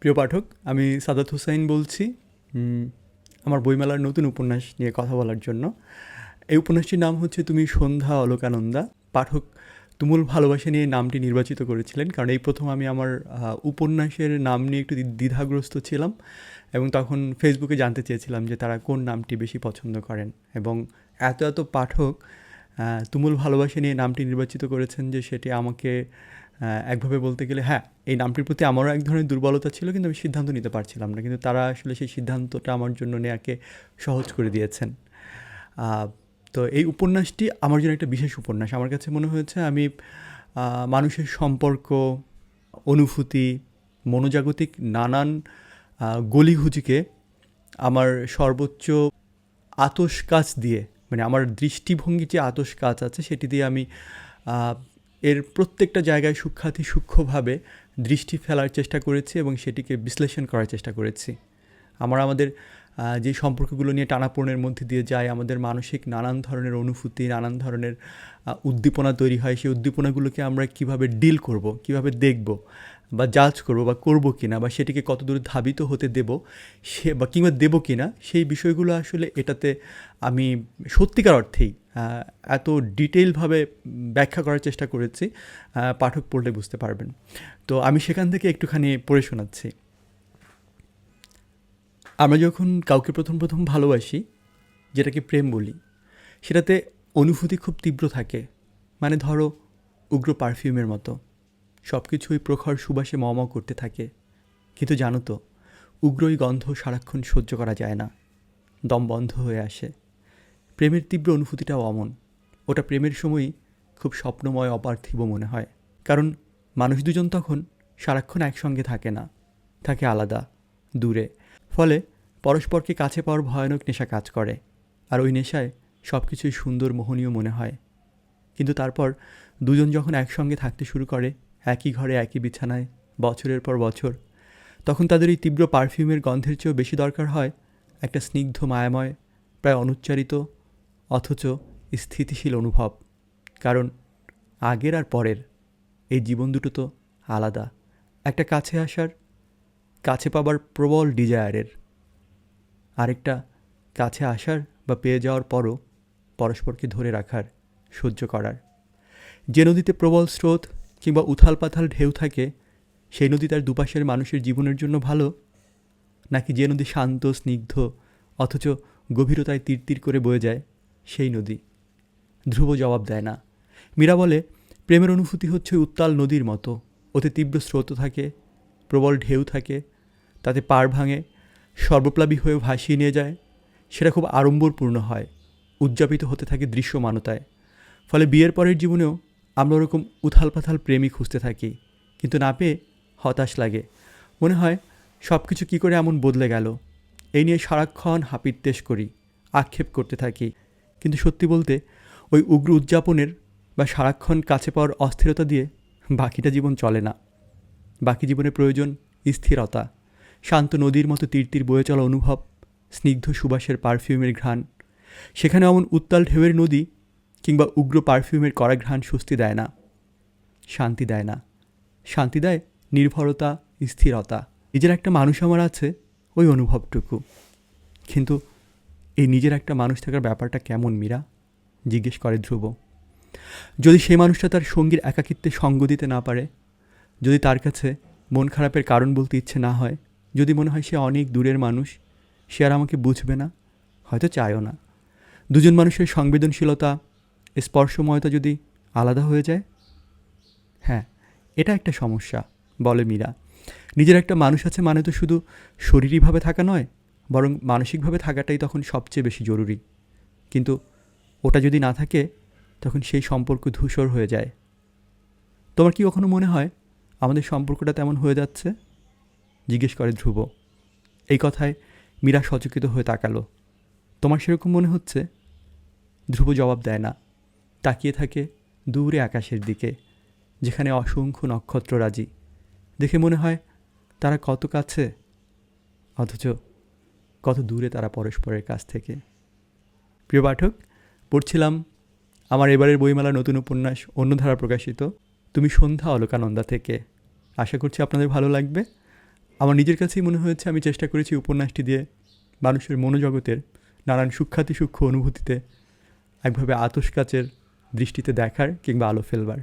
প্রিয় পাঠক, আমি সাদাত হুসাইন বলছি। আমার বইমেলার নতুন উপন্যাস নিয়ে কথা বলার জন্য। এই উপন্যাসটির নাম হচ্ছে তুমি সন্ধ্যা অলোকানন্দা পাঠক তুমুল ভালোবাসা নিয়ে নামটি নির্বাচিত করেছিলেন, কারণ এই প্রথম আমি আমার উপন্যাসের নাম নিয়ে একটু দ্বি- দ্বিধাগ্রস্ত ছিলাম এবং তখন ফেসবুকে জানতে চেয়েছিলাম যে তারা কোন নামটি বেশি পছন্দ করেন। এবং এত এত পাঠক তুমুল ভালোবাসা নিয়ে নামটি নির্বাচিত করেছেন যে সেটি আমাকে একভাবে বলতে গেলে হ্যাঁ এই নামটির প্রতি আমারও এক ধরনের দুর্বলতা ছিল, কিন্তু আমি সিদ্ধান্ত নিতে পারছিলাম না। কিন্তু তারা আসলে সেই সিদ্ধান্তটা আমার জন্য নেয়াকে সহজ করে দিয়েছেন। তো এই উপন্যাসটি আমার জন্য একটা বিশেষ উপন্যাস। আমার কাছে মনে হয়েছে আমি মানুষের সম্পর্ক, অনুভূতি, মনোজাগতিক নানান গলিঘুজিকে আমার সর্বোচ্চ আতস কাজ দিয়ে মানে আমার দৃষ্টিভঙ্গি যে আতস কাজ আছে, সেটি দিয়ে আমি এর প্রত্যেকটা জায়গায় সূক্ষাতি সূক্ষ্মভাবে দৃষ্টি ফেলার চেষ্টা করেছি এবং সেটিকে বিশ্লেষণ করার চেষ্টা করেছি। আমরা আমাদের যে সম্পর্কগুলো নিয়ে টানাপোড়েনের মধ্যে দিয়ে যায় আমাদের মানসিক নানান ধরনের অনুভূতি, নানান ধরনের উদ্দীপনা তৈরি হয়, সেই উদ্দীপনাগুলোকে আমরা কীভাবে ডিল করব, কীভাবে দেখব বা জাজ করব বা করব কি না বা সেটিকে কতদূর ধাবিত হতে দেব সে বা কিংবা দেবো কিনা, সেই বিষয়গুলো আসলে এটাতে আমি সত্যিকার অর্থেই এত ডিটেইলভাবে ব্যাখ্যা করার চেষ্টা করেছি পাঠক পড়লে বুঝতে পারবেন। তো আমি সেখান থেকে একটুখানি পড়ে শোনাচ্ছি। আমরা যখন কাউকে প্রথম প্রথম ভালোবাসি, যেটাকে প্রেম বলি, সেটাতে অনুভূতি খুব তীব্র থাকে। মানে ধরো, উগ্র পারফিউমের মতো। সব কিছুই প্রখর সুবাসে মম করতে থাকে। কিন্তু জানো তো, উগ্রই গন্ধ সারাক্ষণ সহ্য করা যায় না। দম বন্ধ হয়ে আসে। প্রেমের তীব্র অনুভূতিটাও অমন। ওটা প্রেমের সময়ই খুব স্বপ্নময়, অপার্থিব মনে হয়। কারণ মানুষ দুজন তখন সারাক্ষণ একসঙ্গে থাকে না, থাকে আলাদা, দূরে। ফলে পরস্পরকে কাছে পাওয়ার ভয়ানক নেশা কাজ করে। আর ওই নেশায় সব কিছুই সুন্দর, মোহনীয় মনে হয়। কিন্তু তারপর দুজন যখন একসঙ্গে থাকতে শুরু করে, একই ঘরে, একই বিছানায়, বছরের পর বছর, তখন তাদের এই তীব্র পারফিউমের গন্ধের চেয়েও বেশি দরকার হয় একটা স্নিগ্ধ, মায়াময়, প্রায় অনুচ্চারিত অথচ স্থিতিশীল অনুভব, কারণ আগের আর পরের, এই জীবন দুটো তো আলাদা। একটা কাছে আসার, কাছে পাবার প্রবল ডিজায়ারের। আরেকটা কাছে আসার বা পেয়ে যাওয়ার পরও পরস্পরকে ধরে রাখার, সহ্য করার। যে নদীতে প্রবল স্রোত কিংবা উথাল পাথাল ঢেউ থাকে, সেই নদী তার দুপাশের মানুষের জীবনের জন্য ভালো, নাকি যে নদী শান্ত, স্নিগ্ধ, অথচ গভীরতায় তীর তীর করে বয়ে যায়? সেই নদী। ধ্রুব জবাব দেয় না। মীরা বলে, প্রেমের অনুভূতি হচ্ছে উত্তাল নদীর মতো। ওতে তীব্র স্রোত থাকে, প্রবল ঢেউ থাকে, তাতে পার ভাঙে, সর্বপ্লাবী হয়ে ভাসিয়ে নিয়ে যায়। সেটা খুব আড়ম্বরপূর্ণ হয়, উদযাপিত হতে থাকে দৃশ্যমানতায়। ফলে বিয়ের পরের জীবনেও আমরা ওরকম উথাল পাথাল প্রেমই খুঁজতে থাকি। কিন্তু না পেয়ে হতাশ লাগে। মনে হয় সব কিছু কী করে এমন বদলে গেল? এই নিয়ে সারাক্ষণ হাপিত্তেশ করি, আক্ষেপ করতে থাকি। কিন্তু সত্যি বলতে ওই উগ্র উদযাপনের বা সারাক্ষণ কাছে পাওয়ার অস্থিরতা দিয়ে বাকিটা জীবন চলে না। বাকি জীবনে প্রয়োজন স্থিরতা, শান্ত নদীর মতো তীর তীর বয়ে চলা অনুভব, স্নিগ্ধ সুবাসের পারফিউমের ঘ্রাণ, সেখানে এমন উত্তাল ঢেউয়ের নদী কিংবা উগ্র পারফিউমের কড়া ঘ্রাণ স্বস্তি দেয় না, শান্তি দেয় না। শান্তি দেয় নির্ভরতা, স্থিরতা। নিজের একটা মানুষ আমার আছে, ওই অনুভবটুকু। কিন্তু এই নিজের একটা মানুষ থাকার ব্যাপারটা কেমন মীরা? জিজ্ঞেস করে ধ্রুব। যদি সেই মানুষটা তার সঙ্গীর একাকিত্বে সঙ্গ দিতে না পারে, যদি তার কাছে মন খারাপের কারণ বলতে ইচ্ছে না হয়, যদি মনে হয় সে অনেক দূরের মানুষ, সে আর আমাকে বুঝবে না, হয়তো চায়ও না। দুজন মানুষের সংবেদনশীলতা, স্পর্শময়তা যদি আলাদা হয়ে যায়? হ্যাঁ এটা একটা সমস্যা, বলে মীরা। নিজের একটা মানুষ আছে মানে তো শুধু শরীরীভাবে থাকা নয় বরং মানসিকভাবে থাকাটাই তখন সবচেয়ে বেশি জরুরি। কিন্তু ওটা যদি না থাকে, তখন সেই সম্পর্ক ধূসর হয়ে যায়। তোমার কি কখনো মনে হয়, আমাদের সম্পর্কটা তেমন হয়ে যাচ্ছে? জিজ্ঞেস করে ধ্রুব। এই কথায় মীরা সচকিত হয়ে তাকালো। তোমার সেরকম মনে হচ্ছে? ধ্রুব জবাব দেয় না। তাকিয়ে থাকে দূরে আকাশের দিকে, যেখানে অসংখ্য নক্ষত্ররাজি দেখে মনে হয়, তারা কত কাছে অথচ কত দূরে তারা পরস্পরের কাছ থেকে। প্রিয় পাঠক, পড়ছিলাম আমার এবারের বইমেলার নতুন উপন্যাস অন্যধারা প্রকাশিত, তুমি সন্ধ্যা অলকানন্দা থেকে। আশা করছি আপনাদের ভালো লাগবে। আমার নিজের কাছেই মনে হয়েছে, আমি চেষ্টা করেছি উপন্যাসটি দিয়ে মানুষের মনোজগতের নানান সূক্ষাতি সূক্ষ্ম অনুভূতিতে একভাবে আতস কাচের দৃষ্টিতে দেখার কিংবা আলো ফেলবার।